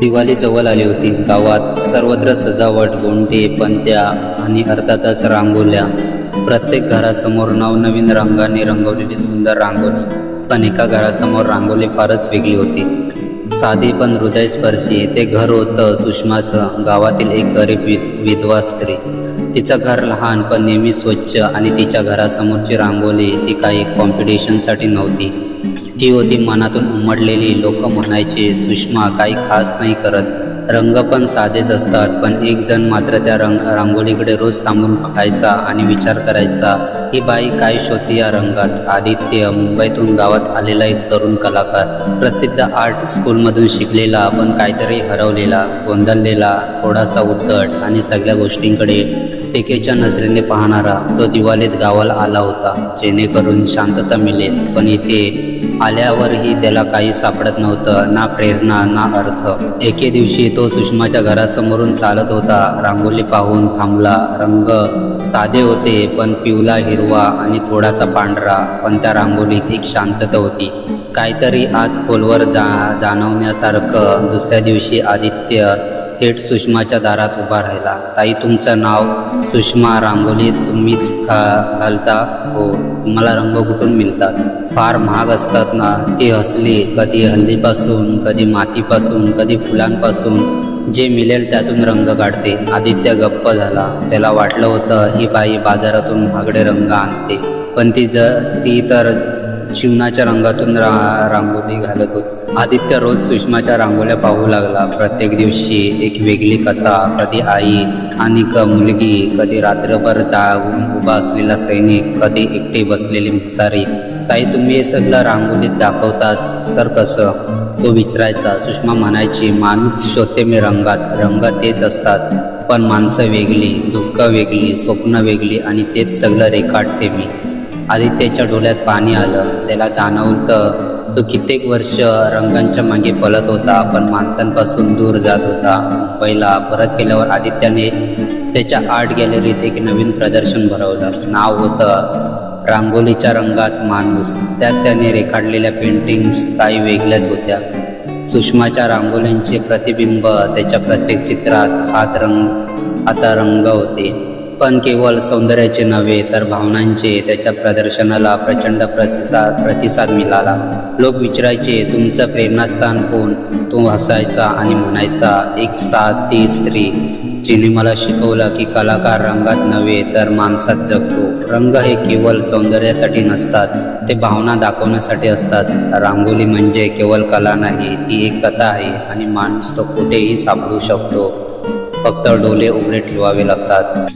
दिवाळी जवळ आली होती. गावात सर्वत्र सजावट गोंडे पंत्या आणि अर्थातच रांगोल्या प्रत्येक घरासमोर नवनवीन रंगाने रंगवलेली सुंदर रांगोली पण एका घरासमोर रांगोली फारच वेगळी होती. साधी पण हृदयस्पर्शी ते घर होतं सुषमाचं गावातील एक गरीब विध विधवा स्त्री. तिचं घर लहान पण नेहमी स्वच्छ आणि तिच्या घरासमोरची रांगोली ती काही कॉम्पिटिशनसाठी नव्हती. ती होती मनातून उमडलेली. लोक म्हणायचे सुषमा काही खास नाही करत. रंग पण साधेच असतात पण एक जण मात्र त्या रंग रांगोळीकडे रोज थांबून पाहायचा आणि विचार करायचा ही बाई काय शोधते या रंगात? आदित्य मुंबईतून गावात आलेला एक तरुण कलाकार. प्रसिद्ध आर्ट स्कूलमधून शिकलेला पण काहीतरी हरवलेला गोंधळलेला थोडासा उद्धट आणि सगळ्या गोष्टींकडे टेकेच्या नजरेने पाहणारा तो दिवाळीत गावाला आला होता. जेणेकरून शांतता मिळेल. पण इथे आल्यावरही त्याला काही सापडत नव्हतं ना प्रेरणा ना अर्थ. एके दिवशी तो सुषमाच्या घरासमोरून चालत होता. रांगोली पाहून थांबला. रंग साधे होते पण पिवला हिरवा आणि थोडासा पांढरा. पण त्या रांगोलीत एक शांतता होती. काहीतरी आत खोलवर जा जाणवण्यासारखं दुसऱ्या दिवशी आदित्य थेट सुषमाच्या दारात उभा राहिला. ताई तुमचं नाव सुषमा रांगोली तुम्हीच घा घालता? हो तुम्हाला रंग कुठून मिळतात? फार महाग असतात ना. ती हसली कधी हल्दीपासून कधी मातीपासून कधी फुलांपासून. जे मिळेल त्यातून रंग काढते. आदित्य गप्प झाला. त्याला वाटलं होतं ही बाई बाजारातून महागडे रंग आणते. पण ती जर ती तर जीवनाच्या रंगातून रा रांगोळी घालत होती. आदित्य रोज सुषमाच्या रांगोळ्या पाहू लागला. प्रत्येक दिवशी एक वेगळी कथा कधी आई आणि क मुलगी कधी रात्रभर जागून उभा असलेला सैनिक कधी एकटे बसलेली म्हातारी. ताई तुम्ही हे सगळं रांगोळीत दाखवताच तर कसं? तो विचारायचा. सुषमा म्हणायची माणूस शोधते मी रंगात. रंग तेच असतात पण माणसं वेगळी दुःख वेगळी स्वप्न वेगळी आणि तेच सगळं रेखाटते मी. आदित्यच्या डोळ्यात पाणी आलं. त्याला जाणवलं तो कित्येक वर्ष रंगांच्या मागे पळत होता पण माणसांपासून दूर जात होता. मुंबईला परत गेल्यावर आदित्याने त्याच्या आर्ट गॅलरीत एक नवीन प्रदर्शन भरवलं. नाव होतं रांगोलीच्या रंगात माणूस. त्यात त्याने रेखाडलेल्या पेंटिंग्स काही वेगळ्याच होत्या. सुषमाच्या रांगोळ्यांचे प्रतिबिंब त्याच्या प्रत्येक चित्रात हात रंग आता रंग होते. पण केवळ सौंदर्याचे नव्हे तर भावनांचे त्याच्या प्रदर्शनाला प्रचंड प्रतिसाद प्रतिसाद मिळाला. लोक विचारायचे तुमचं प्रेरणास्थान कोण तो हसायचा आणि म्हणायचा एक साधी स्त्री जिने मला शिकवलं की कलाकार रंगात नव्हे तर माणसात जगतो. रंग हे केवळ सौंदर्यासाठी नसतात ते भावना दाखवण्यासाठी असतात. रांगोली म्हणजे केवळ कला नाही ती एक कथा आहे आणि माणूस तो कुठेही सापडू शकतो. फक्त डोले उघडे ठेवावे लागतात.